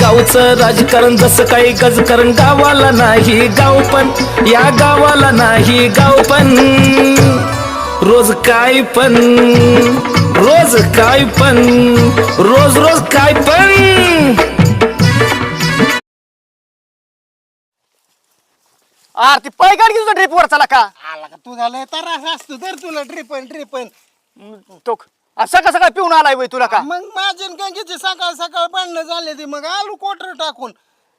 गावचं राजकारण जसं काही गजकारण गावाला नाही गाव पण. या गावाला नाही गाव पण. रोज काय पण. रोज काय पण. रोज रोज काय पण. अरे ती पै तुझा ट्रिप वर चला का आला का तू झालंय तर असतो तर तुला ट्रिपन ट्रिपन तो सकाळ सकाळ पिऊन आलाय वय तुला का? मग माझ्या गंगेची सकाळ सकाळ भांडणं झाले ती मग आलू कोटर टाकून.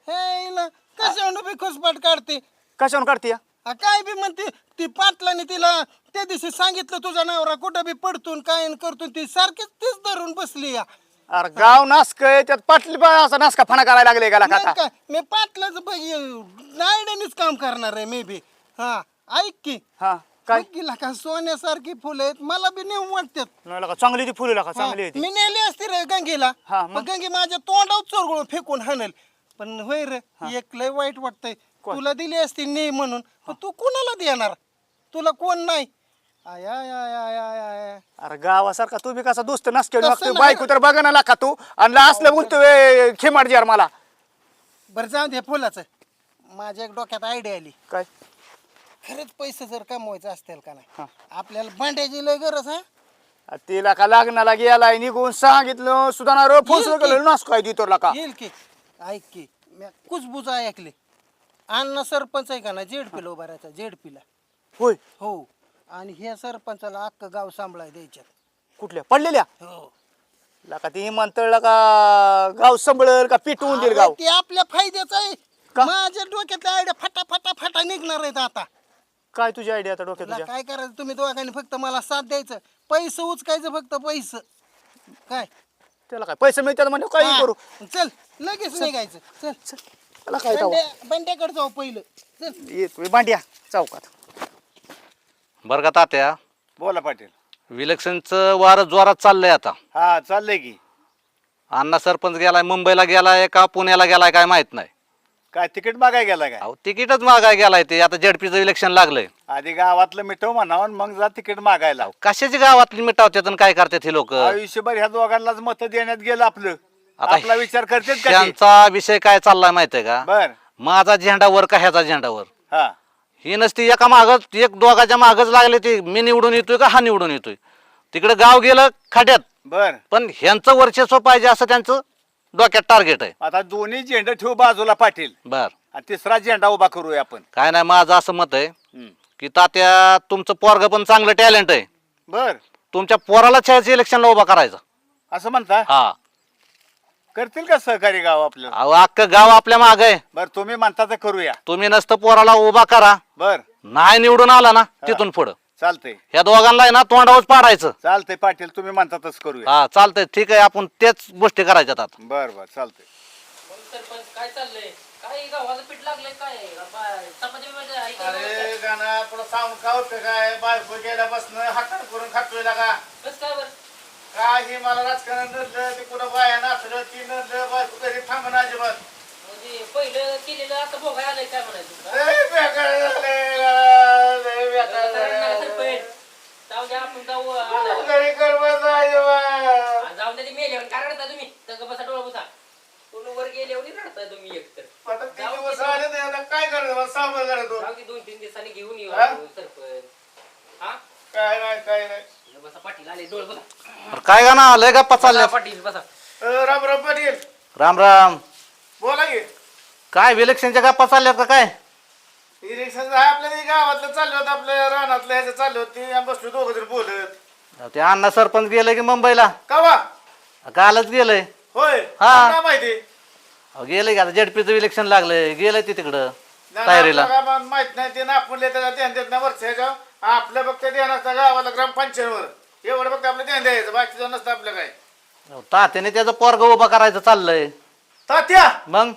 हे ना कशावर बी खुसपाट काढते? कशावर काढते आ, काय बी म्हणते ती पाटलाने तिला त्या दिवशी सांगितलं तुझा नवरा कुठं बी पडतून काय न करतून ती सारखीच तीच धरून बसली या. अरे गाव नासक त्यात पाटली बा असा नासका फणा करायला लागले गेला का काय? मी पाटलाच नायड्यानेच काम करणार आहे मे बी. हा ऐक की. हा काय? बघ की लका सोन्यासारखी फुलं आहेत मला बी नेऊ वाटतात. नाही चांगली ती फुलं का चांगली हा, आहे ती. मी नेली असती रे गंगेला. हा, मग? पण गंगे माझ्या तोंडावर चोरगुळ फेकून हाणल. पण होय रे एक लय वाईट वाटतंय. कोण? तुला दिली असती ने म्हणून पण तू कोणाला देणार? तुला कोण नाही? आय आय आय आय आय आय अरे गावासारखा तू बी कसा दोस्त नाही. बायको तर बघा ना का तू. आणि असलं बोलतोय खेमाड यार मला. बरं जाऊ दे फुलाचं. माझ्या एक डोक्यात आयडिया आली. काय? खरंच पैसे जर कमवायचे असतील का नाही. आपल्याला भांड्याची लय गरज आहे अरे तिला का लग्नाला गेलाय निघून सांगितलं सुधाना रो फोन येईल की? केलं नास काय दी का? येईल की. ऐक की मी कुसबुज ऐकले. अण्णा सरपंच आहे का ना जेडपीला उभा राहायचा जेडपीला. होय. हो. आणि ह्या सरपंचाला अख्खं गाव सांभाळाय द्यायच्यात. कुठल्या? पडलेल्या? हो. लका ती म्हणतळ का गाव संभळल का पिटवून देईल गाव? अरे ते आपल्या फायद्याचं आहे. का? माझ्या डोक्यातल्या आयडिया फटा फटा फटा निघणार आहेत आता. काय तुझी आयडिया आता डोक्यात तुला तुझ्या? काय करायचं? तुम्ही दोघांनी फक्त मला साथ द्यायचं. पैसे उचकायचं फक्त पैसे. काय? त्याला काय पैसे मिळतात म्हणजे हा, करू? चल लगेच निघायचं. चल. त्याला काय? बंड्या बंड्याकडे जाऊ पहिलं. चल. येतोय. बांड्या चौकात बरं का तात्या? बोला पाटील. इलेक्शनचं वारं जोरात चाललंय आता. हा चाललंय की. अण्णा सरपंच गेलाय मुंबईला गेलाय का पुण्याला गेलाय काय माहीत नाही. काय तिकीट मागाय गेला काय? अहो तिकीटच मागाय गेलाय ते. आता जेडपीचं इलेक्शन लागलंय. आधी गावातलं मिठव म्हणावं आणि मग जा तिकीट मागायला. कशाची गावातली मिटावतात आणि काय करतात हे लोक? आयुष्यभर ह्या दोघांनाच मत देण्यात गेलं आपलं. आता आपला विचार करतेत का ते? त्यांचा विषय काय चाललाय माहितीये का? बर. माझा झेंडा वर का ह्याचा झेंडा वर? हा. ही नसती एका मागच एक दोघाच्या मागच लागले ते. मी निवडून येतोय का हा निवडून येतोय? तिकडे गाव गेलं खाड्यात बर. पण ह्यांचं वर्चस्व पाहिजे असं त्यांचं डोक्यात टार्गेट आहे. आता दोन्ही झेंडे ठेवू बाजूला पाटील. बर. आणि तिसरा झेंडा उभा करूया आपण. काय नाही माझं असं मत आहे हम्म. की तात्या तुमचं पोरग पण चांगलं टॅलेंट आहे. बर. तुमच्या पोराला छायाचं इलेक्शनला उभा करायचा. असं म्हणता? हा. करतील का सहकारी गाव आपल्याला अहो अख्खं गाव आपल्या माग आहे. बर तुम्ही म्हणता तर करूया. तुम्ही नसतं पोराला उभा करा. बर. नाही निवडून आला ना तिथून पुढं. चालतंय. ह्या दोघांना आहे ना तोंडावरच पाडायचं. चालतंय पाटील तुम्ही म्हणता तसं करूया. हा चालतंय ठीक आहे आपण तेच गोष्टी करायच्यात आता. बर बर चालतंय. सरपंच काय चाललंय? काय गावाचं पीठ लागलंय काय? बा- चपाती बिपाती आहे का? अरे गाणं पुढं सांगून का होतं काय? बायको गेल्यापासून हातात करून खातोय का काय हे मला राजकारण नडलं ते कुठं बाया नाचलं ती नडलं बायको घरी थांबणं अजिबात म्हणजे पहिलं केलेलं आता भोगाय आलंय काय म्हणायचं तुला? लय बेकार झालंय गं, लय बेकार आता रडणार झालंय. सरपंच. जाऊ द्या आपण जाऊ आणायला. घरी करमत नाही अजिबात. आ, जाऊ द्या ते मेल्यावर काय रडता तुम्ही तर बसा डोळा बसा पूर्ण वर गेल्यावर रडता तुम्ही एकतर आता किती दिवस आले नाही, आता काय करायचं सांभाळ जाऊ की दोन तीन दिवसांनी घेऊन येऊ हा? आपण सरपंच हा काय नाही काय नाही बसा पाटील आले डोळ बसा अरे काय गाणं आलंय गप्पा बसा चालल्या. पाटील बसा अ, राम राम पाटील. राम राम. बोला की. काय इलेक्शनच्या गप्पा चालल्यात का काय? इलेक्शन आपल्या ते गावातलं चाललं होतं आपल्या रानातलं ह्याचं चाललं होतं आम्ही बसलो दोघं जण बोलत. ते अण्णा सरपंच गेले की मुंबईला? कवा? कालच गेलंय होय. हा. माहिती अहो, गेलंय की आता जेडपीचं इलेक्शन लागलंय. गेलंय ते तिकडं. तयारीला. माहीत नाही ते आपण त्याला ध्यान देत नाही वरच्या ह्याच्यावर आपलं फक्त ध्यान असतं गावाला ग्रामपंचायतवर. एवढं फक्त आपलं ध्यान द्यायचं बाकीचं नसतं आपलं काय. तात्याने त्याचं पोरग उभा करायचं चाललंय. तात्या! मग?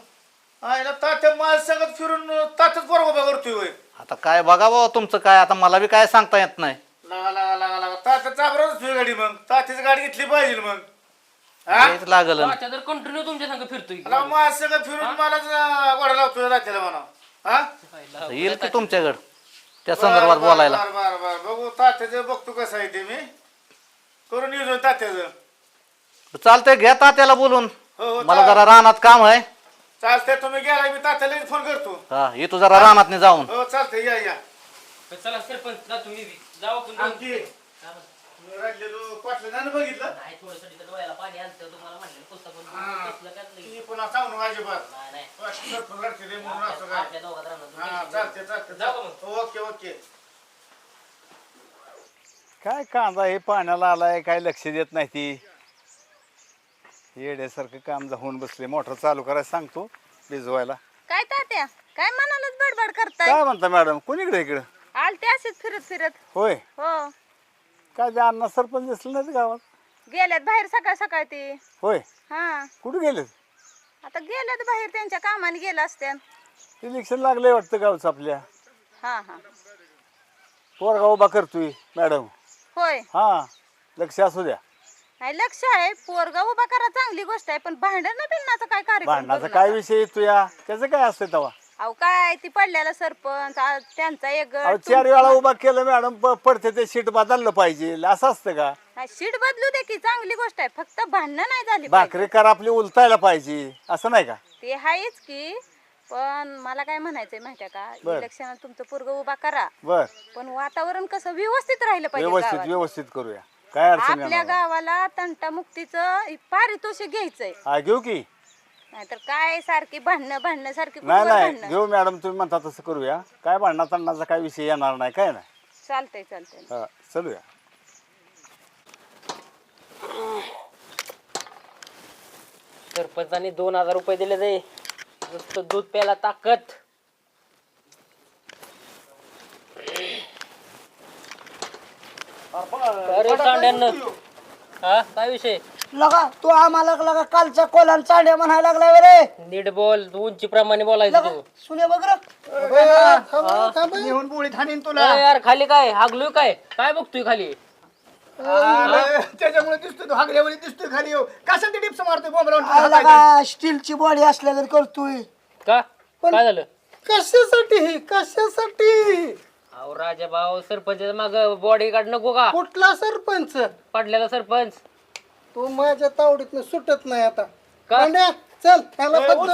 आयला तात्या माझ सगळं फिरून तात्याच बरोबर उभा करतोय होय. आता काय बघा बाबा तुमचं काय आता मला बी काय सांगता येत नाही. लागा लागा लागा लागा. तात्या चाबराच तुझी गाडी मग. तात्याची गाडी घेतली पाहिजे मग. हा? लागल. तर कंटिन्यू तुमच्या संग फिरतोय. मला माझ सगळं फिरून मला गोडा लावतोय तात्याला म्हणा. हा? येईल की तुमच्याकडं? त्या संदर्भात बोलायला. बर बर बर. बघू तात्याचं बघतो कसं आहे ते मी. करून नियोजन तात्याचं. चालतंय घ्या तात्याला बोलून. हो हो मला जरा रानात काम आहे. चालतंय तुम्ही गेला मी तात्याला फोन करतो. हा येतो जरा रानात जाऊन. हो चालतंय या या. चला सरपंच बी. जाऊ आपण. आणखी. राहिलेलो पाटलं बघितलं. नाही थोडंसं तिथं डोळ्याला पाणी आलं तर तुम्हाला म्हटलं पुस्तक पण हा. बसलं का नाही? ती पुन्हा सांगू नका अजिबात. नाही, नाही. सरपंच रडते रे म्हणून असं काय? आपल्या दोघात राहणार हा चालते चालते जाऊ का मग? Okay okay. काय कांदा हे पाण्याला आलाय काय लक्ष देत नाही ती. येड्यासारखं काम होऊन बसले. मोटर चालू करायला सांगतो भिजवायला. काय तात्या? काय मनालाच बडबड करताय? काय म्हणता मॅडम? कोणीकडे इकडं? आलते असेच फिरत फिरत. होय. हो. काय ते अण्णा सरपंच दिसलं नाही गावात? गेल्यात बाहेर सकाळ सकाळ ते. होय? हा. कुठे गेलेत? आता गेल्यात बाहेर त्यांच्या कामाने गेलं असत्या इलेक्शन लागलंय वाटतं गावचं आपल्या. हा हा. पोरगा उभा करतोय मॅडम. होय. हा लक्ष असू द्या. नाही लक्ष आहे. पोरगा उभा करा चांगली गोष्ट आहे. पण भांडण बिंडणाचा काय कार्यक्रम भांडणाचा करू काय नका. विषय येतो या त्याचं काय असतं तेव्हा अहो काय ती पडलेला सरपंच आ- त्यांचा एक अहो चार वेळा उभा केलं मॅडम प- पडते ते सीट बदललं पाहिजे. असं असतं का? नाही, सीट बदलू दे की चांगली गोष्ट आहे. फक्त भांडणं नाही झाली पाहिजे. भाकरी कर आपली उलटायला पाहिजे. असं नाही का? ते आहेच की पण मला काय म्हणायचंय माहितीये का? बर. इलेक्शनात तुमचं पोरग उभा करा. बर. पण वातावरण कसं व्यवस्थित राहिलं पाहिजे व्यवस्थित गावात. व्यवस्थित करूया. काय अडचण आपल्या नाही. गावाला तंटामुक्तीचं पारितोषिक घ्यायचंय. हा घेऊ की. नाहीतर काय सारखी भांडणं भांडणं सारखी नाही कुठवर नाही. भांडणं? घेऊ मॅडम तुम्ही म्हणता तसं करूया. काय भांडणा तांडणाचा काय विषय येणार नाही काय नाही. चालतंय चालतंय. हा, चलूया. सरपंचाने दोन हजार रुपये दिले ते नुसतं दूध प्यायला ताकद. अरे हा काय विषय? लगा तू आम्हाला लगा कालचा कोलान चांड्या म्हणायला लागलाय रे. नीट बोल तू उंचीप्रमाणे बोलायचं तू. सुने बघ बोळीत हाणीन तुला. अरे यार खाली काय? हागलोय काय? काय बघतोय खाली? त्याच्यामुळे दिसतोय तो हागल्यावर दिसतोय खाली. येऊ कशासाठी टिप्स मारतोय लगा स्टीलची बॉडी असल्यागत करतोय. का? काय झालं? कशासाठी? हे कशासाठी? अहो राजा भाऊ सरपंच माग बॉडी गार्ड नको का? कुठला सरपंच? पडलेला सरपंच. तू माझ्या तावडीतनं सुटत नाही आता. का? पांड्या, चल त्याला चौ-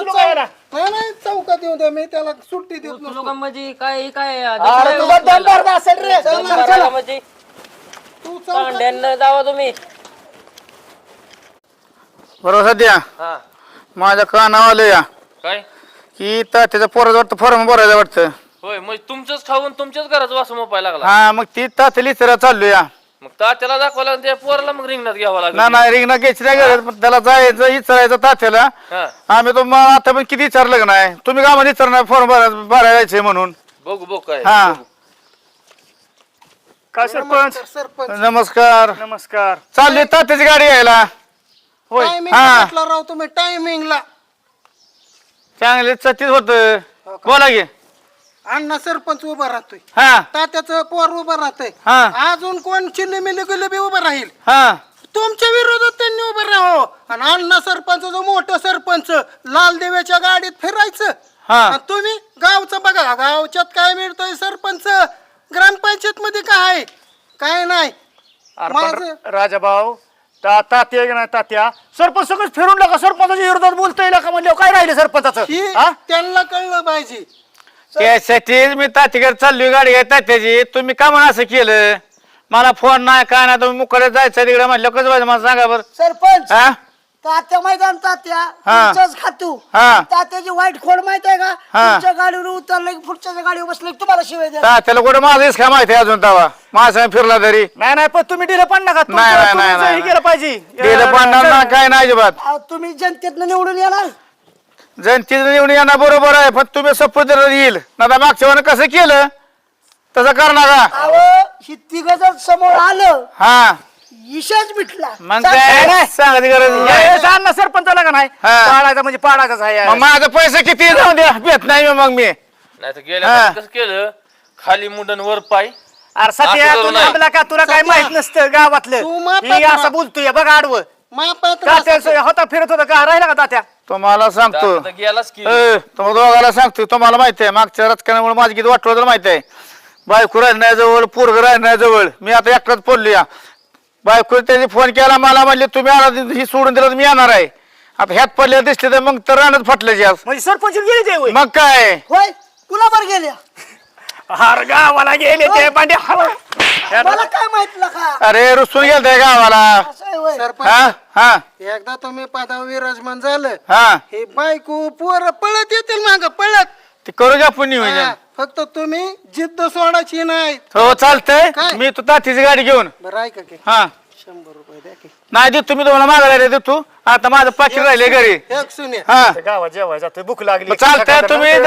नाही नाही चौकात येऊ द्या मी त्याला सुट्टी देत नसतो. लोक म्हणजे काय काय अरे तुझा दमदार असेल रे. म्हणजे तू चौकात तांड्यानं जावा तुम्ही. बरोबर सध्या हा. माझ्या कानावर आलं या. काय? की तात्याच्या पोराचं वाटतं फॉर्म भरायचं वाटतं. होय मग तुमचंच खाऊन तुमच्याच घरात वास मोपायला लागला. हा मग ती तात्याली तर चाललो या मग तात्याला दाखवायला आणि त्या पोराला मग रिंगणात घ्यावं लागलं. ना नाही रिंगणा घ्यायची नाही गरज पण त्याला जायचं विचारायचं तात्याला. हा. आम्ही तो मग आता पण किती विचारलं का नाही? तुम्ही का म्हणजे विचारणार फॉर्म भरायला जायचंय म्हणून. बघू बघू काय. हा. काय सरपंच? सरपंच. नमस्कार. नमस्कार. चालली तात्याची गाडी यायला. होय. टायमिंग हा. राव तुम्ही टायमिंगला चांगले चतीत होत. बोला की. अण्णा सरपंच उभा राहतोय. हा. तात्याचं पोर उभं राहतंय. हा. अजून कोण चिल्ली मिल्ली गुल्ली बी उभं राहील? हा. तुमच्या विरोधात त्यांनी उभं राहावं. आणि अण्णा सरपंच जो मोठं सरपंच लाल देव्याच्या गाडीत फिरायचं. हा. आणि तुम्ही गावचं बघा गावच्यात काय मिळतोय सरपंच? ग्रामपंचायत मध्ये काय आहे? काय नाही माझं राजाभाऊ ता- तात्या का नाही तात्या? सरपंच सगळं फिरून नका. सरपंचाच्या विरोधात बोलतोय का म्हणजे काय राहिले सरपंचाचं? ही हा? त्यांना कळलं पाहिजे. त्यासाठीच मी तात्याकडे चाललोय गाडी आहे तात्याची. तुम्ही का म्हणून असं केलं? मला फोन नाही काय नाही तुम्ही मुकडे जायचं तिकडे म्हटलं कसं व्हायचं मला सांगा बरं. सरपंच हा? तात्या मैदान तात्या. हा. तुमचंच खातू. हा. तात्याची वाईट खोड माहीत आहे का? हा. तुमच्या गाडीवर उतरलं की पुढच्या गाडीवर बसलं की तुम्हाला शिवाय द्या तात्याला कुठं माझं काय माहिती आहे अजून तवा? माझा फिरला तरी. नाही नाही पण तुम्ही दिलं पण नका. नाही, नाही, नाही, हे नाही. केलं पाहिजे. पाडणार ना काय नाही अजिबात. अहो, तुम्ही जनतेतनं निवडून येणार? जनतेचं निवडून येणार बरोबर आहे पण तुम्ही सपोज येईल. ना आता मागच्या वेळेला कसं केलं? तसं करणार का अहो ही तिघ जर समोर आलं. हा. विषयच मिटला. मग काय? सांगायची गरज नाही. अण्णा सरपंचाला का नाही? हा. पाडायचा म्हणजे पाडायचाच आहे. मग माझं पैसे किती जाऊ द्या. भेट नाही मग मी. नाही तर गेल्या कसं केलं? खाली मुंडन वर पाय. अरे सत्या असं तू. थांबला का? तुला काय. माहीत नसतं गावातलं. तू मापात ही. असं बोलतोय बघ आडवं. मापात होता फिरत होता का? राहिला का तात्या तुम्हाला सांगतो. आता गेलाच की. ए, तुम्हाला दोघाला सांगतो तुम्हाला माहिती आहे मागच्या राजकारणामुळे माझी किती वाटलं तर माहिती आहे. बायको राहण्याजवळ पोरग राहण्याजवळ. मी आता एकटाच पडलो या बायको त्याने फोन केला मला म्हणले तुम्ही आला ही सोडून दिलं तर मी येणार आहे. आता ह्यात पडले दिसले तर मग तर राहण्यात फाटलं आज म्हणजे सरपंच गेले ते होय? मग काय? होय? कुणावर गेल्या? हार गावाला गेले ते पांडे. मला काय माहीत का अरे रुसून गेलताय गावाला. असं आहे होय. सरपंच हा हा. एकदा तुम्ही पदावर विराजमान झालं हा. हे बायको पोर पळत येतील माग पळत. ते करू घ्या आपण नियोजन. हा, फक्त तुम्ही जिद्द सोडायची नाही. हो चालतंय. काय? मी तू तातीची गाडी घेऊन. बरं ऐका की. हा. शंभर रुपये द्या की. नाही देत तुम्ही तुम्हाला मागायला देतो आता माझं पाकिट राहिले घरी. एक सुने. हा. गावात जेवायचं भूक लागली. मग चालतंय तुम्ही द-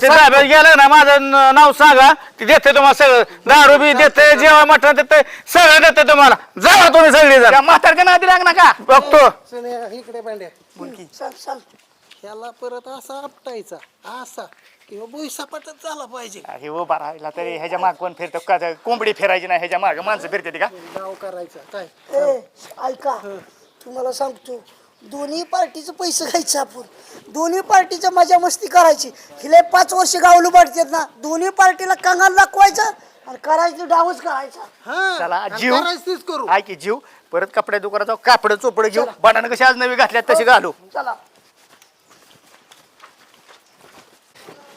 ते गेलं ना माझं न- नाव सांगा. ते देते तुम्हाला सगळं. दारू बी देते जेवण मटण देते सगळं देते तुम्हाला. जा तुम्ही सगळी जण. त्या म्हातारच्या नादी लाग नका. बघतो. सुने इकडे पांड्या चल चल. ह्याला परत असा आपटायचा असा. किंवा भुईसापाटच झाला पाहिजे. हे राहिला तरी ह्याच्या माग कोण फिरतो? का ते कोंबडी फिरायची नाही ह्याच्या माग माणसं फिरते का? डाव करायचा काय ए ऐका. तुम्हाला सांगतो. दोन्ही पार्टीचे पैसे घ्यायचे आपण. दोन्ही पार्टीच्या मजा मस्ती करायची. हिले पाच वर्ष गावलू पाडतात ना दोन्ही पार्टीला कंगाल दाखवायचा आणि करायचं डावच करायचा. हा चला जीव. करू. ऐक की जीव. परत कपड्या दुकानात जाऊ कापड चोपड घेऊ. बनानं कशी आज नवी घातल्यात तशी घालू. चला.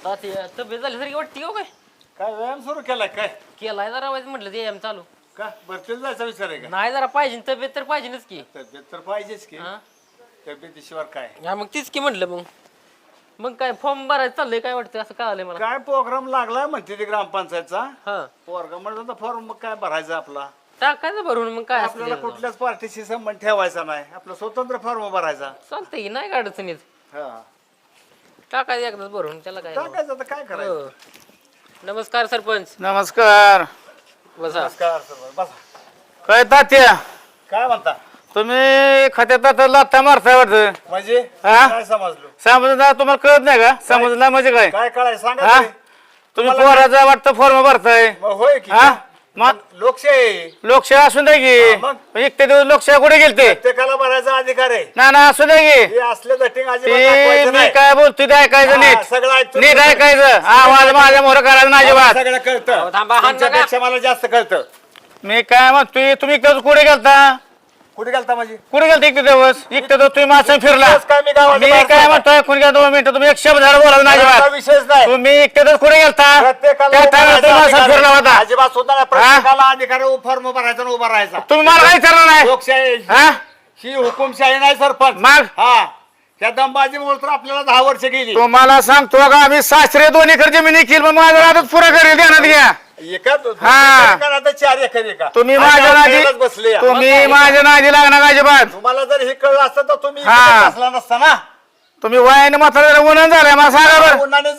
तब्येत झाल्यासारखी वाटते हो काय? काय व्यायाम सुरू केलाय काय? केलाय जरा वाईज म्हटलं ते एम चालू. का? भरतीला जायचा विचार आहे का? नाही जरा पाहिजे तब्येत तर पाहिजेच की. तब्येत तर पाहिजेच की. हा? तब्येतीशिवाय काय? हा मग तीच की म्हटलं मग. मग काय फॉर्म भरायचं चाललंय काय वाटतं असं कळालंय मला. काय प्रोग्राम लागलाय म्हणते ते ग्रामपंचायतचा? हा. पोरगा म्हणत फॉर्म मग काय भरायचा आपला? टाकायचं भरून मग काय आपल्याला कुठल्याच पार्टीशी संबंध ठेवायचा नाही. आपला स्वतंत्र फॉर्म भरायचा. चालतंय की नाही काय अडचणीत? हा. टाकायचं एकदाच भरून त्याला काय टाकायचं आता काय करायचं? हो. नमस्कार सरपंच. नमस्कार. बसा. नमस्कार सर बसा. काय तात्या? काय म्हणता? तुम्ही खात्यात आता लाथा मारताय वाटतं. म्हणजे? हा? काय समजलो? समजलं तुम्हाला कळत नाही का? समजलं म्हणजे काय? काय कळाय? सांगा हा? तरी. तुम्ही पोराचा वाटतं फॉर्म भरताय. मग होय की? हा? मग? लोकशाही लोकशाही असून द्या हा, मग? की एक ते दिवस लोकशाही कुठे गेलते? प्रत्येकाला भरायचा अधिकार आहे. ना ना असू द्या की. हे असलं दटिंग अजिबात ते दाखवायचं मी नाही. काय बोलतोय ते ऐकायचं हा, नीट. सगळं ऐकतो. नीट ऐकायचं. आवाज माझ्या मोर करायचं नाही मला अजिबात. सगळं कळतं. थांबा, हाण नका. तुमच्यापेक्षा मला जास्त कळतं. मी काय म्हणतोय तुम्ही एकटं कुठे गेलता? कुठे गेलता माझी कुठे गेलता एक दिवस? एक तर तुम्ही माझं फिरला. दिवस काय मी गावाच्या मी बाहेर काय. म्हणतोय कोणी काय दोन मिनिटं? तुम्ही एक शब्द झाड बोला नाही विषयच नाही. तुम्ही एकटे कुठे गेलता? त्या टायमाला तुम्ही फिरला. होता. अजिबात सुद्धा नाही. प्रत्येकाला अधिकार फॉर्म उभा राहायचा आणि उभा राहायचा. तुम्ही मला काय विचारलं नाही. लोकशाही हा? ही हुकुमशाही नाही सरपंच. मग? हा. त्या दंबाजीमुळे तर आपल्याला दहा वर्ष गेली. तुम्हाला सांगतो का आम्ही सासरे दोन एकर जमिनी केली मग माझं राहतात पुरं करेल ध्यानात घ्या. एका हा. एका आता चार एकर एका तुम्ही आणि माझ्या नादी बसले या. तुम्ही माझ्या नादी लागणार अजिबात तुम्हाला जर हे कळलं असतं तर तुम्ही हा. बसला नसता ना तुम्ही वयाने म्हातारा उन्हान झालाय मला सांगा बरं उन्हाने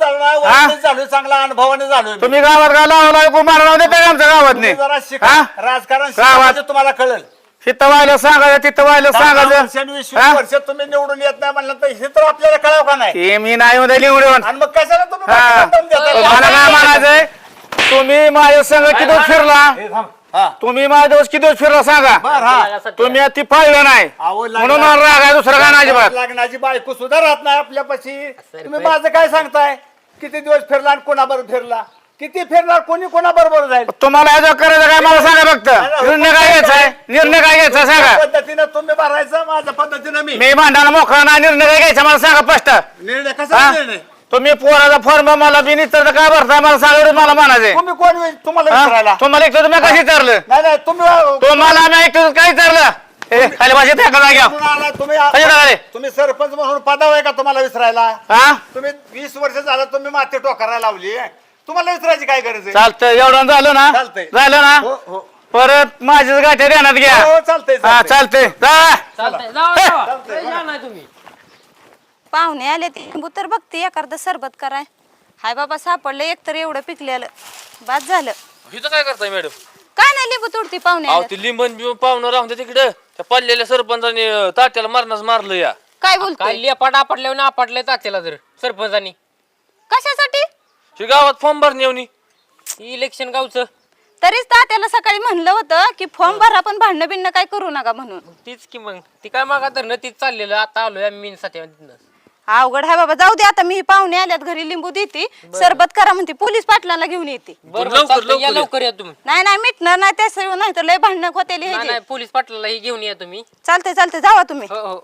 चांगला अनुभवाने झालो मी. तुम्ही गावात का लावला मारा लावून देता का आमच्या गावात तुम्ही जरा शिका हा? राजकारण शिका गावात. म्हणजे तुम्हाला कळेल तिथं व्हायला सांगायचं तिथं व्हायला दहा सांगायचं वर्षांनी हा? वर्ष तुम्ही निवडून येत नाही म्हणलं तर हे तर आपल्याला कळावं का नाही ते मी नाही उद्या निवडून आणि मग कशाला तुम्ही हा. बाकीला दम देता? मला काय म्हणायचंय तुम्ही माझ्या संघ किती दिवस फिरला. तुम्ही माझ्या दिवस किती दिवस फिरला सांगा? बर हा. तुम्ही ती पाहिलं नाही. अहो, लागला- म्हणून मला राग आहे दुसरं काय नाही अजिबात? लग्नाची बायको सुद्धा राहत नाही आपल्यापाशी. तुम्ही माझं काय सांगताय? किती दिवस फिरला आणि कोणाबरोबर फिरला? किती फिरणार कोणी कोणाबरोबर जाईल? तुम्हाला ह्याचं करायचं काय? मला सांगा फक्त. निर्णय काय घ्यायचा आहे? निर्णय काय घ्यायचा आहे? सांगा. पद्धतीनं तुम्ही भरायचं माझ्या पद्धतीनं मी. मी भांडणाला मोकळा नाही. निर्णय काय घ्यायचा मला सांगा स्पष्ट निर्णय कसा? निर्णय? तुम्ही पोराचा फॉर्म मला बिनी तर काय भरताय मला सांगा एवढं मला म्हणायचंय. तुम्ही कोण होईल? तुम्हाला हा? विचारायला. तुम्हाला एक तुम्ही कशी विचारलं? नाही नाही तुम्ही तुम्हाला आम्ही ऐकतो काय विचारलं? ए, खाली भाषेत आला? तुम्ही सरपंच म्हणून पदाव आहे का तुम्हाला विसरायला? हा? तुम्ही वीस वर्ष झालं तुम्ही माती टोकारायला लावली. तुम्हाला विसरायची काय गरज आहे? चालतंय एवढं झालं ना? चालतंय. झालं हो, ना? हो. परत माझ्याच गाठ्या ध्यानात घ्या. हो, चालतंय हा चालतंय. चालतंय. जा. चालतंय जावा जावा काही जा नाही तुम्ही. पाहुणे आले ते. लिंबू तर बघते एखादं सरबत कराय. हाय बाबा सापडलं एक तर एवढं पिकलेलं. बाद झालं. इथं काय करताय मॅडम? काय नाही लिंबू तोडते पाहुणे अहो आल्यात. ते लिंबन बिंबन पाहुणं राहून तिकडे. त्या पडलेल्या सरपंचाने अं, तात्याला मारणाच मारलं या. काय काय बोलतोय लेपाट आपटल्यावर आपटलंय तात्याला तर सरपंचानी. कशासाठी? हे गावात फॉर्म भरणे येऊन इलेक्शन गावचं. तरीच तात्याला सकाळी म्हणलं होतं की फॉर्म भरा पण भांडणं बिंडणं काय करू नका म्हणून. तीच की मग ती काय मागा तर तीच चाललेलं. आता आलोय आम्ही साठी अवघड आहे बाबा. जाऊ दे आता मी पाहुणे आल्यात घरी लिंबू देते. सरबत करा म्हणते पोलीस पाटलाला घेऊन येते. बरं लवकर, चालतंय, या लवकर या. लवकर या तुम्ही. नाही नाही मिटणार नाही त्या नाही तर लय भांडणं होतेली नाही हे नाही पोलीस पाटलाला ही घेऊन या तुम्ही. चालते चालते जावा तुम्ही. हो हो.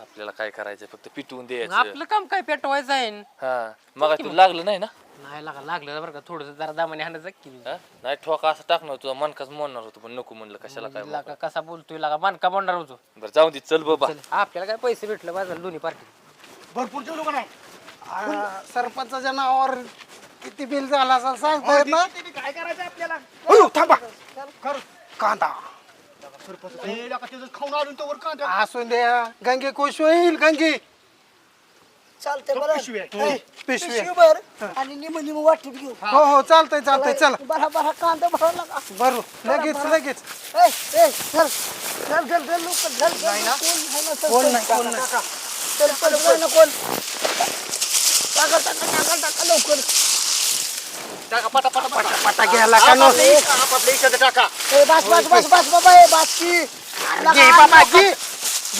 आपल्याला काय करायचं फक्त पिटवून द्यायचं. आपलं काम काय पेटवायचं आहे? हा मग तू लागलं नाही ना? नाही लागा लागलं बरं का थोडस जरा दामाने हाणायचं की हा? नाही ठोका असं टाकणार तुझा मनकाच म्हणणार होतो पण नको म्हणलं कशाला काय लागा कसा बोलतोय लागा मानका बोलणार होतो. बरं जाऊ दे चल बाबा. चल, आपल्याला काय पैसे भेटलं बाजार दोन्ही पार्टी. भरपूर जेवलो का नाही? आ, सरपंचाच्या नावावर किती बिल झाला असं सांगता येत ना काय करायचं आपल्याला? अयो, थांबा. कांदा. सरपंच हे खाऊन आलो तो वर कांदा. असू द्या. गंगे खुश होईल गंगे. चालतंय बरं. पिशवी आहे. ए, पिशवी आहे. पिशवी भर आणि निम निम वाटून घेऊ. हो हो चालतंय चालतंय चला. बरा बरा कांदा भरावा लागा बरं. लगेच लगेच. ए ए चल चल चल चल लवकर चल चल कोण ना नाही, कोण नाही. चल चल कोण ना कोण? टाका टाका टाका टाका लवकर. टाका पटा पटा पटा. पटा घ्यायला का नो. आपापल्या टाका. ए बस बस बस बस बाबा ए बस की घे बाबा घे.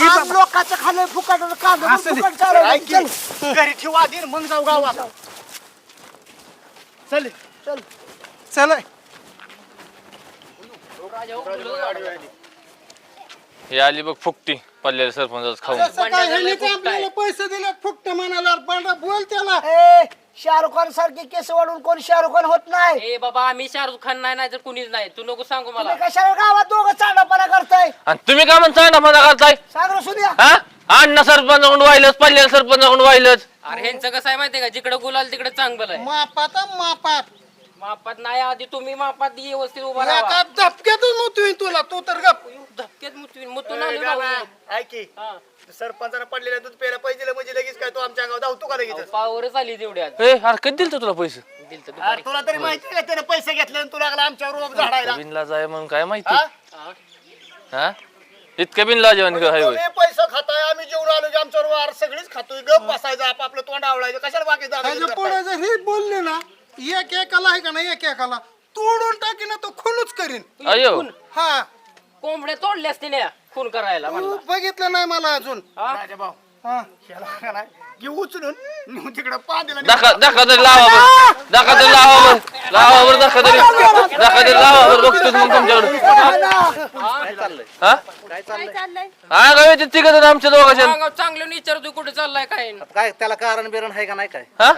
आम लोकांचं खाल्लं फुकट कांदा असं फुकट नाही. चालवलं. ऐक चल. की, घरी ठेवा आधी आणि मग जाऊ गावात. चल. चल. चला. हे आली बघ फुकटी. पडलेल्या सरपंच खाऊन. कसं काय ह्यांनी ते आपल्याला पैसे दिले फुकट म्हणाला पांढरा बोल त्याला. ए शाहरुख खान सारखे केस वाढून कोण शाहरुख खान होत नाही? ए बाबा आम्ही शाहरुख खान नाही नाही तर कुणीच नाही. तू नको सांगू मला. तुम्ही कशाला गावात दोघं चांडापणा करताय? आणि तुम्ही काय ना मला करताय? सागर सुद्या हा? अण्णा सरपंचाकडून वाहिलंच पडलेल्या सरपंचाकडून वाहिलंच अरे ह्यांचं कसं आहे माहितीये का? जिकडे गुलाल तिकडे चांगलं आहे. मापात मापात. मापात नाही आधी तुम्ही मापात व्यवस्थित उभा राहा. धपक्यातच मोतवीन तुला तू तर गप. धक्क्यात मुतवीन मुतून आलो जाऊ. ऐक की हा. सरपंचानं पडलेलं दूध प्यायला पैसे दिले म्हणजे लगेच काय तू आमच्या गावात धावतो का लगेच पावरच आली तेवढ्यात ए अरे कधी दिलं तुला पैसे? तुला तरी माहिती आहे का त्याने पैसे घेतले आणि तू लागला आमच्यावर रोग झाडायला? बिनला जाय म्हणून काय माहिती? हा? हा. इतकं बिनला जेवण हाय तुम्ही पैसे खाताय आम्ही जेवण आलो की आमच्यावर वार सगळीच खातोय. गप बसायचं आप आपलं तोंड आवडायचं कशाला बाकी त्याच्या पुढे जर हे बोलले ना? एक एकाला आहे का नाही एक एकाला तोडून टाकी ना तो खूनच करीन. अयो. हा. कोंबड्या तोडल्या असतील या खून करायला तू म्हणला. बघितलं नाही मला अजून. भाऊ हा. ह्याला का नाही. की उचलून नेऊन तिकडे पांदेला दाखा दाखा तरी लावा बरं. दाखा तरी लावा बरं. लावा बरं दाखा तरी. दाखा तरी लावा बरं बघतो मग तुमच्याकडे. हा? काय चाललंय? हा काय तिघ जण आमच्या दोघांच्या चांगलं विचारतोय कुठे चाललाय काय? काय त्याला कारण बिरण आहे का नाही काय? हा?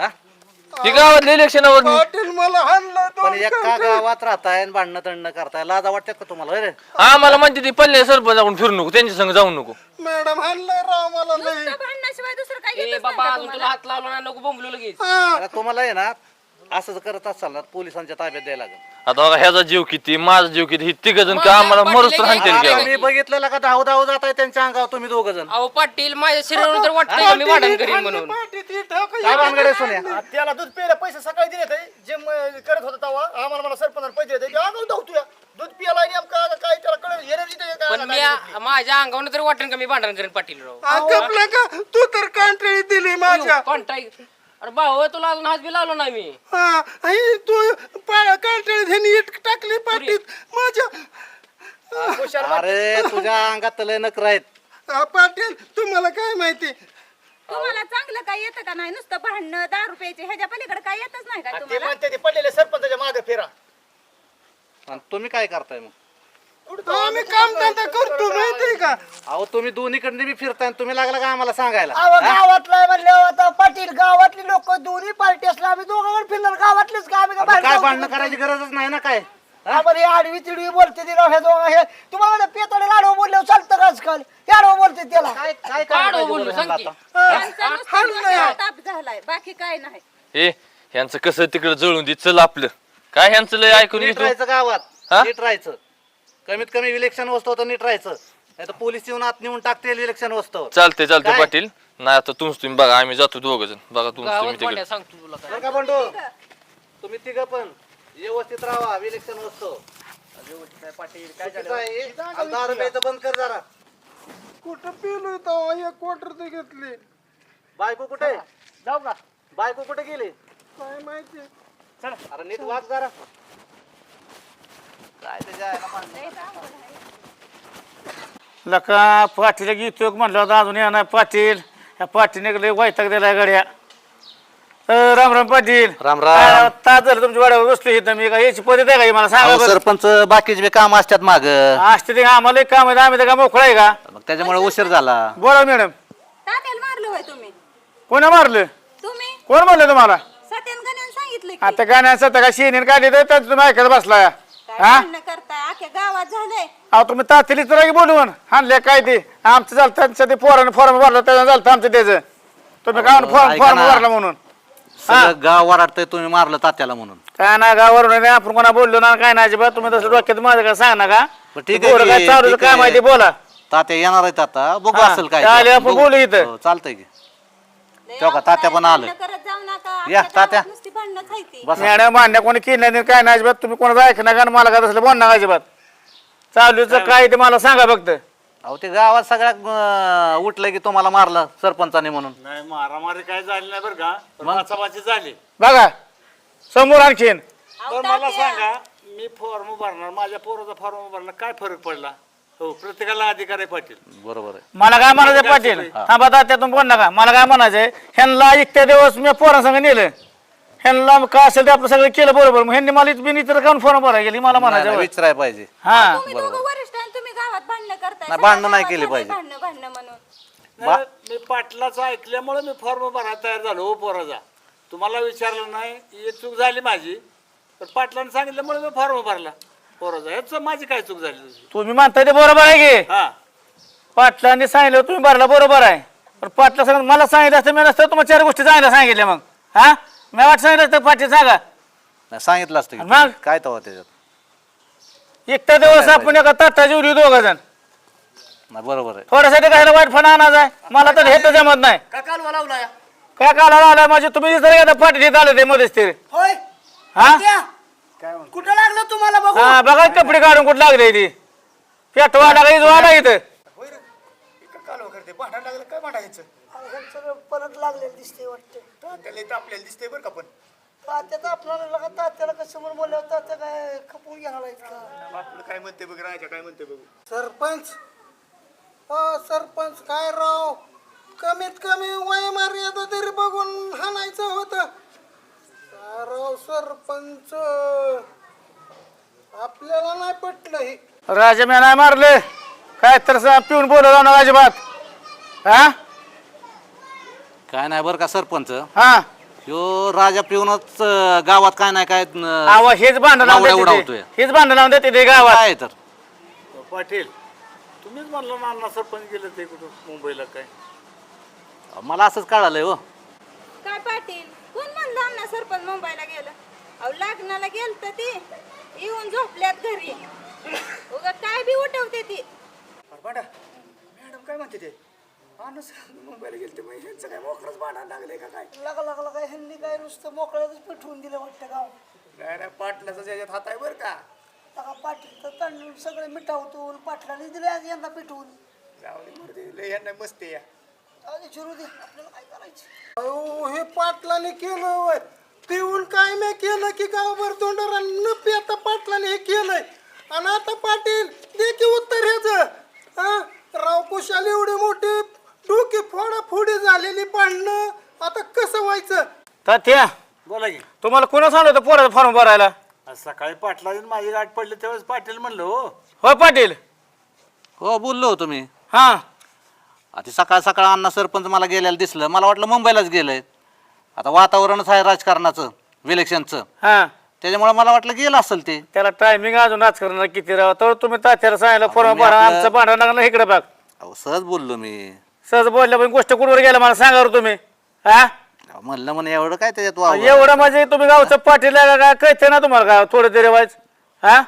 ती गावातल्या इलेक्शनावर पाटील मला हाणलं पण दोन एका गावात राहताय आणि भांडणं तंडणं करताय? लाजा वाटतात का तुम्हाला? होय रे आम्हाला म्हणते ती पल्ले सरपंचाकडून फिरू नको त्यांच्या संग जाऊ नको. मॅडम हाणलंय राव मला लय. नुसतं भांडणाशिवाय दुसरं काय ए येतच बाबा नाही का अजून तुला तुम्हाला? हात लावला ना नको बोंबलो लगेच. हा. आता तुम्हाला आहे ना असं जर करत असाल ना पोलिसांच्या ताब्यात द्यायला लागेल. आता बघा ह्याचा जीव किती माझा जीव किती ही तिघ जण का आम्हाला मरूच की मी बघितलेलं का? धाव धाव जात आहे त्यांच्या अंगावर तुम्ही दोघ जण. अहो पाटील माझ्या शरीरावर तर वाटतंय का मी वाढण करीन म्हणून? पाटील ती ठोक काय भानगड आहे सोन्या? त्याला दूध प्यायला पैसे सकाळी दिले ते जे म- करत होता तेव्हा आम्हाला मला सरपंच पैसे देते दूध प्यायला काय त्याला कळलं? एनर्जी पण मी आ- माझ्या अंगावर तरी वाटण का मी भांडण करीन पाटील राव का? तू तर कांटळी दिली माझ्या. कॉन्ट्रॅक्ट अरे भाऊ तुला अजून हात बी लावलो नाही मी. हा आई तू पा- कांटळी ह्यांनी इट टाकली पाटील माझ्या अरे तुझ्या अंगात लय नकर आहेत. पाटील तुम्हाला काय माहिती? तुम्हाला चांगलं काय येतं का नाही? नुसतं भांडणं दारू प्यायचे ह्याच्या पलीकडे काय येतच नाही का ते तुम्हाला? म्हणते ते पडलेले सरपंचाच्या मागे फिरा. आणि तुम्ही काय करताय मग? आम्ही. काम धंदा करतो माहिती का? अहो तुम्ही दोन्हीकडे बी फिरताय आणि तुम्ही लागला का आम्हाला सांगायला? अहो गावातला म्हणल्यावर आता पाटील गावातली लोक दोन्ही पार्टी असल्या आम्ही दोघांवर फिरणार. गावातलेच का आम्ही? का आता बाहेर काय जाऊ भांडणं शकत करायची गरजच नाही ना काय? हे? आडवी तिडवी बोलते ती राव हे दोघं हे. तुम्हाला पेताडे लाडव बोलल्यावर चालतं का आजकाल? याडव बोलते त्याला. काय काय काढ करायला बोलू, पाहिजे सांग की. आता? त्यांचा नुसतं डोक्याला ताप झालाय बाकी काय नाही. ए ह्यांचं कसं तिकडे जळून दे चल आपलं. काय ह्यांचं लय ऐकून नीट राहायचं गावात. हा? नीट राहायचं. कमीत कमी इलेक्शन वस्तू तर नीट राहायचं. नाही तर पोलीस येऊन आत नेऊन टाकतील इलेक्शन वस्तू चालते चालते काय? पाटील. नाही आता तुमच तुम्ही बघा आम्ही जातो दोघ जण. बघा तुमच तुम्ही गावात तिकडे. भांड्या सांगतो तुला काय. का बंडू? तुम्ही तिघ पण व्यवस्थित राहा इलेक्शन वस्तू दारू प्यायचं बंद कर जरा. कुठं पिलोय तेव्हा एक क्वार्टर तर घेतली. बायको कुठे? जाऊ का? बायको कुठे गेली? काय माहिती? अरे नीट वाग जरा काय त्याच्या आईला भांडणं? लका पाटील घेतो म्हणलं होतं अजून येणार पाटील. ह्या पाटील लय वैताग दिलाय गाड्या. अ, राम राम पाटील. राम राम. काय तास झालं तुमच्या वाड्यावर बसलो इथं? मी काय याची पद्धत आहे का ही मला सांगा अहो, बरं. सरपंच बाकीचे बी काम असतात माग. असते ते आम्हाला एक काम आहे आम्ही तर काय मोकळा आहे का? मग त्याच्यामुळे उशीर झाला. बोला मॅडम. तात्याला मारलं होय तुम्ही. कोणा मारलं? तुम्ही? कोण म्हणलं तुम्हाला? सत्यान गण्यान सांगितलं की. आता गाण्याचं आता का शेणीन काढली तर त्याचं तुम्ही ऐकत बसलाय. काय हा? भांडणं करताय? गावात झालंय. अहो तुम्ही तातडीच तर बोलवून हाणले काय ते? आमचं झालं त्यांचं ते पोरानं फॉर्म भरलं त्याचं झालं आमचं त्याचं. तुम्ही काय फॉर्म ऐका फॉर्म ना. भरला म्हणून. सगळं गाव वराडतंय तुम्ही मारलं तात्याला म्हणून. काय ना गावावरून नाही आपण कोणा बोललो ना काय नाही अजिबात. तुम्ही तसं डोक्यात माझं काय सांग ना का? बरं, ठीक आहे पोरं काय की, चालू ठीक काय आहे. माहिती बोला. तात्या येणार आहेत आता. बघू हा, असेल काय चालेल. आपण. बोलू इथं. हो, चालतंय की. तेव्हा का तात्या पण आलं. भांडणं करत जाऊ नका. या, तात्या. गावात नुसती. बस. मॅडम कोणी केलं नाही काय नाही अजिबात. तुम्ही कोणाचं ऐक नका आणि मला काय अजिबात? चालूच काय ते मला सांगा फक्त. अहो ते गावात सगळ्या अं, उठलं की तुम्हाला मारलं सरपंचाने म्हणून. नाही मारामारी काय झाली नाही बरं का? पण वाचावाची झाली. बघा समोर आणखीन. अहो, पण मला तात्या, सांगा मी फॉर्म भरणार माझ्या पोराचा फॉर्म भरणार काय फरक पडला? हो प्रत्येकाला अधिकार आहे पाटील. बरोबर आहे. मला काय म्हणायचं पाटील? थांबा त्यातून बोल नका? मला काय म्हणायचंय ह्यांना इतक्या दिवस मी पोरांसंग नेलं. ह्यांना काय असेल ते आपलं सगळं केलं बरोबर मग ह्यांनी मला बिन इतर काऊन फॉर्म भरायला गेली मला म्हणायचं विचारायला पाहिजे. हा. तुम्ही दोघं वरिष्ठ आहे, तुम्ही गावात भांडणं करताय. नाही, भांडणं नाही सगळ्या केली पाहिजे. भांडणं भांडणं म्हणून. नाही, मी पाटलाचं ऐकल्यामुळे मी फॉर्म भरायला तयार झालो हो पोराचा. तुम्हाला विचारलं नाही ही एक चूक झाली माझी. पण पाटलाने सांगितल्यामुळे मी फॉर्म भरला पोराचा माझी काय चूक झाली तुझी? तुम्ही म्हणताय ते बरोबर आहे की? हा. पाटलांनी सांगितलं तुम्ही भरला बरोबर आहे. पण पाटला सांग मला सांगितलं असतं मी नसतं तुम्हाला चार गोष्टी चांगल्या सांगितल्या मग. हा? मी वाट सांगितलं असतं पाटील सांगा. नाही, सांगितलं असतं मग? की काय तेव्हा त्याच्यात? एकटा दिवस आपण एका ताटा जेवली दोघ जण. नाही बरोबर आहे. थोड्यासाठी काय वाईट फणा आणायचा आहे. मला तर हे तर जमत नाही. का कालवा लावला या काय काला आला माझे तुम्ही जर एकदा पाटील आले ते मध्येच ते होय? हा? त्या कुठं लागलं तुम्हाला बघू? हा बघा कपडे काढून कुठं लागले ती. पेटवा आला इथं. होय रे. इकडं कालवा करते. भांडण लागलं काय भांडायचं अहो, ह्यांचं परत लागलेलं दिसते वाटतं. त्याला इथं आपल्याला दिसतंय बरं का पण. तात्याचं आपल्याला लगा तात्याला कसं म्हणून बोलल्यावर तात्या काय खपून आपलं काय म्हणते बघ राजा काय म्हणते बघू. सरपंच हो सरपंच काय राव? कमीत कमी वय मर्यादा तरी बघून हाणायचं होतं. राव सरपंच. आपल्याला नाही पटलं हे. राजा मी नाही मारले. काय तर सा- पिऊन बोलत ना अजिबात. हा? काय नाही बरं का सरपंच? हा. ह्यो राजा पिऊनच अं, गावात काय नाही काय अं, आवा हेच भांडण लावून लावड्या देते ते. उडवतोय. हेच भांडण लावून देते ते गावात. काय तर? पाटील तुम्हीच म्हणलं ना अण्णा सरपंच गेलं ते कुठं मुंबईला काय? मला असंच कळालंय हो. काय पाटील? कोण म्हणलं अण्णा सरपंच मुंबईला गेलं? अहो लग्नाला गेलत ती. येऊन झोपल्यात घरी. उगा काय बी उठवते ती. भांडा मॅडम काय म्हणते ते? माणूस मुंबईला गेलते मग ह्यांचं काय मोकळंच भांडण लागले का काय? लगा लागला काय ह्यांनी काय नुसतं मोकळ्यातच पेटवून दिलं वाटतं गाव. नाही नाही पाटलाचं ज्याच्यात हात आहे बरं का. लगा पाटील तर तांदूळ सगळं मिठावतून पाटलाने दिले आज यंदा पेटवून. जाऊ दे मरू लय यांना मस्त या शिरू दे. आपल्याला काय करायचं? अहो हे पाटलाने केलं होय. पिऊन काय नाही केलं की गावभर तोंडावर न पिता पाटलाने हे केलंय. आणि आता पाटील दे की उत्तर ह्याच. हा? राव कुशाल एवढी मोठी डोकी फोडा फोडी झालेली भांडणं आता कसं व्हायचं? तात्या बोला की. तुम्हाला कोणा सांगलं होतं पोराचा फॉर्म भरायला? आज सकाळी पाटलाची माझी गाठ पडली त्यावेळेस पाटील म्हणलं हो. हो पाटील. हो बोललो होतो मी. हा. आता सकाळ सकाळ अण्णा सरपंच मला गेलेलं दिसलं. मला वाटलं मुंबईलाच गेलंय. आता वातावरणच आहे राजकारणाचं इलेक्शनचं हा. त्याच्यामुळे मला वाटलं गेलं असेल ते. त्याला टायमिंग अजून राजकारणाला किती राहा तर तुम्ही तात्याला सांगितलं फॉर्म मी भरा आपलं- आमचं भांडण लागलं इकडे बघ. अहो सहज बोललो मी. सहज बोलल्या पण गोष्ट कुठवर गेला मला सांगा बरं तुम्ही. हा? अहो, म्हणलं म्हणे एवढं काय त्याच्यात वाव एवढं म्हणजे तुम्ही गावचं पाटील आहे का काय? कळते ना तुम्हाला का थोडं तरी वाज हा?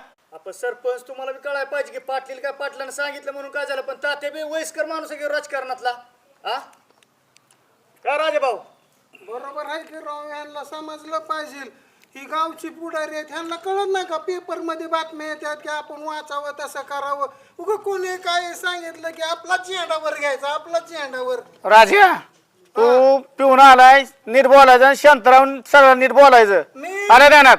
आपण सरपंच तुम्हाला बी कळायला पाहिजे की पाटील काय पाटलानं सांगितलं म्हणून काय झालं? पण तात्या बी वयस्कर माणूस आहे की राजकारणातला? हा काय राजा भाऊ बरोबर आहे की राव यांना समजलं पाहिजे. ही गावची पुढारी आहेत ह्यांना कळत नाही का? पेपरमध्ये बातम्या येतात की आपण वाचावं तसं करावं. उग कोणी काय सांगितलं की आपला चेंडावर घ्यायचा आपला चेंडावर राजा तू पिऊन आलाय नीट बोलायचं आणि शांत राहून सगळं नीट बोलायचं. मी अरे ध्यानात.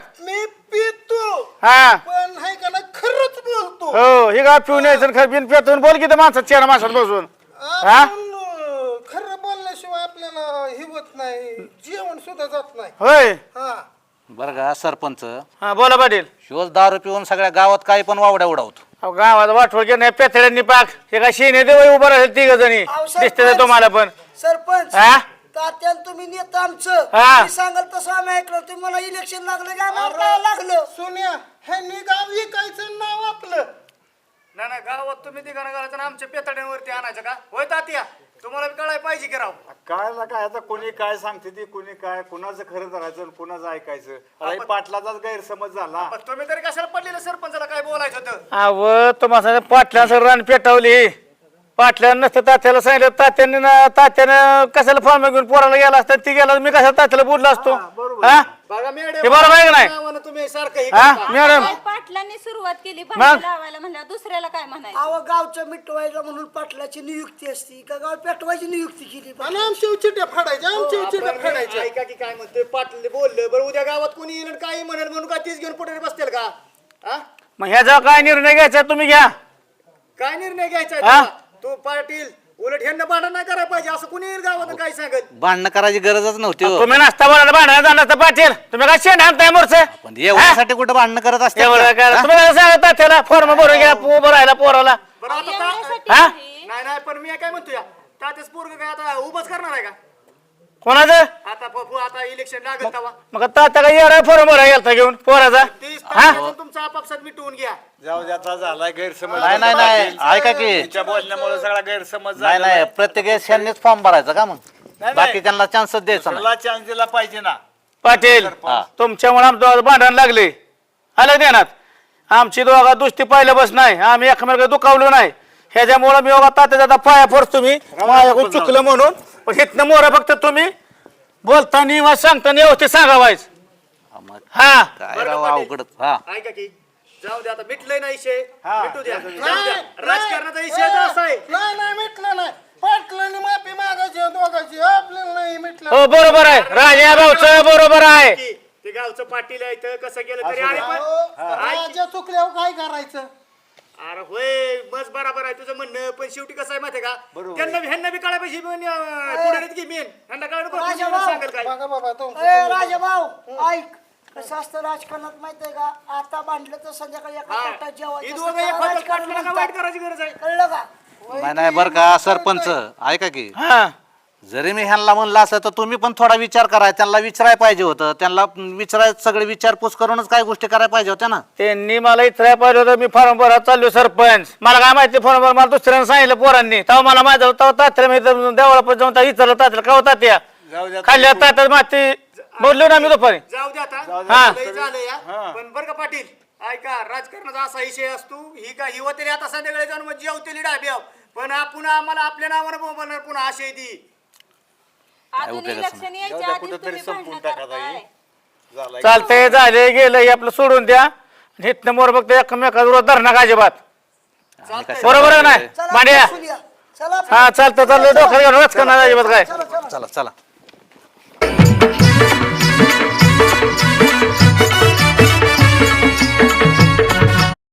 पितो. हा. पण हाय का ना खरंच बोलतो. हो हे का पिऊन यायचं खरं बिन पिऊन बोल की माणसात चेहरा माणसात बसून. हा? आपण अं, खरं बोलल्याशिवाय आपल्याला हे होत नाही जेवण सुद्धा जात नाही. होय. हा. बरं का सरपंच. हा बोला पाटील. शिवच दारू पिऊन सगळ्या गावात काही पण वावड्या उडवतो. अहो, गावात वाटवळ गेलं नाही पेथड्यांनी पाक. हे का शेणे देव उभं राहिले तिघ जणी. दिसते. तुम्हाला पण. सरपंच. हा? तात्यान तुम्ही नेता आमचं? हा. मी सांगाल तसं आम्ही ऐकलं. तुम्ही मला इलेक्शन लागलं की आम्हाला काय लागलं? सोन्या ह्यांनी गाव विकायचं नाव आपलं. नाही नाही गावात तुम्ही तिघांना घालायचं आणि आमच्या पेतड्यांवरती आणायचं का? होय तात्या? तुम्हाला बी कळायला पाहिजे की राव. काय ना काय आता कोणी काय सांगते ती कोणी काय कुणाचं खरं धरायचं आणि कुणाचं ऐकायचं? आता हे पाटलाचाच गैरसमज झाला. पण तुम्ही तरी कशाला पडलेलं सरपंचाला काय बोलायचं होतं? अव तुम्हाला पाटल्याचं रान पेटवली. पाटल्यानं नसतं तात्याला सांगितलं तात्याने ना- तात्यानं कशाला फॉर्म घेऊन पोराला गेला असता? ती गेला मी कशाला तात्याला बोललो असतो? हा बघा मॅडम हे बरोबर आहे का नाही? नावानं तुम्ही सारखं हे हा करता. मॅडम. काय पाटलांनी सुरुवात केली मग? भांडी लावायला म्हणलं दुसऱ्याला काय म्हणायचं? अहो गावचं मिटवायला म्हणून पाटलाची नियुक्ती असती का गाव पेटवायची नियुक्ती केली आणि आमच्या चिट्या फाडायच्या आमच्या चिट्या आपण फाडायच्या. ऐका की काय म्हणतोय पाटील बोललं बरं उद्या गावात कोणी येईल आणि काही म्हणेल म्हणून काय तीच घेऊन पुढे बसतील का? हा? मग ह्याचा काय निर्णय घ्यायचा तुम्ही घ्या. काय निर्णय घ्यायचा आहे हा? तू पाटील उलट ह्यांना भांडण नाही करायला पाहिजे असं कुणी येईल गावात काय सांगत भांडणं करायची गरजच नव्हती हो. तुम्ही नाश्ता बोलायला भांडणं जाणार तर पाटील. तुम्ही काय शेण आणताय मोरच पण एवढ्यासाठी कुठं भांडणं करत असते एवढं काय? तुम्ही काय सांगत तात्याला फॉर्म भरून घ्या उभं राहिला पोराला. बरं आता ता- एवढ्यासाठी हा? नाही. नाही नाही पण मी काय म्हणतो या तात्याच पोरग काय आता उभाच करणार आहे का? कोणाचं? आता आता इलेक्शन लागत तवा मग तात्या काय येणार फॉर्म भरा गेलता घेऊन पोराचा. तीस हा? तारखेपासून तुमचा आपापसात मिटवून घ्या. जाऊ द्याचा झालाय गैरसमज. नाही नाही नाही. ऐका की. बोलण्यामुळे सगळा गैरसमज नाही नाही. प्रत्येक यांनीच फॉर्म भरायचा का मग? बाकी त्यांना चान्सच द्यायचा नाही. चान्स दिला पाहिजे ना. पाटील हा. तुमच्यामुळे आमचं भांडण लागले. आलं ध्यानात आमची दोघा दुसती पाहिलं बस नाही. आम्ही एकमेकाला दुखावलो नाही. ह्याच्यामुळे मी बघा तात्या जाता पाया फोडतो तुम्ही माझ्याकडून चुकलं म्हणून. पण हिथनं मोर फक्त तुम्ही? बोलताना वा सांगताना व्यवस्थित सांगावायच. हा, मग हा. काय राव अवघड हा. ऐका की जाऊ द्या आता मिटलंय ना विषय हा. मिटू द्या. नाही, जाऊ द्या. नाही, राजकारणाचा विषय असा आहे. नाही नाही मिटलं नाही. पाटलांनी माफी मागायची आहे दोघांची. आपल्याला नाही मिटलं. हो बरोबर आहे. राजा भाऊचं बरोबर आहे. की ते गावचं पाटील आहे इथं कसं गेलं तरी आणि पण. राजा चुकल्यावर काय करायचं? अरे होय बस बरोबर आहे तुझं म्हणणं पण शेवटी कसं आहे माहितीये का? त्यांना ह्यांना बी पण, अं, पुढे की मेन ह्यांना भाऊ. सांगेल काय? बघा बाबा तुमचं ए राजा भाऊ ऐक कसं असतं राजकारणात माहितीये का? आता बांधलं तर संध्याकाळी एका. ताटात ही जेवायचं दोघं असतं. एक त्याला होतात, राजकारण पाटलांना म्हणतात. वाईट करायची गरज आहे. कळलं का? नाही नाही बरं का सरपंच ऐका की. हा. जरी मी ह्यांना म्हणलं असं तर तुम्ही पण थोडा विचार करा. त्यांना विचारायला पाहिजे होतं. त्यांना विचाराय सगळे विचारपूस करूनच काय गोष्टी करायला पाहिजे होत्या ना? त्यांनी मला इथं पाहिलं होतं. मी फॉर्म भरा चाललो सरपंच. मला काय माहिती फॉर्म भर मला दुसऱ्यानं सांगितलं पोरांनी. तेव्हा मला माहिती होतं तेव्हा तात्याला मी देवळापासून जाऊन त्या विचारलं तात्याला का होता त्या जाऊ द्या खाल्ल्या तात्यात माती बोललो ना मी दुपारी. जाऊ द्या आता. हा. लय झालं या पण बरं का पाटील ऐका राजकारणाचा असा विषय असतो ही का ही होते आता संध्याकाळी जाऊन मग जेवतेली डाब्याव. पण आपण आम्हाला आपल्या नावानं बोलणार पुन्हा आशय ती. अजून इलेक्शन यायच्या तुम्ही भांडणं. करताय. झालाय. चालतंय झाले गेलं हे आपलं सोडून द्या. इथनं मोर बघतो एकमेका विरोध धरणा का अजिबात बरोबर आहे ना चला मांड्या. बसून या. चला. हा चालतं चाललं डोक्यात घेऊन रच करणार अजिबात काय? चला चला.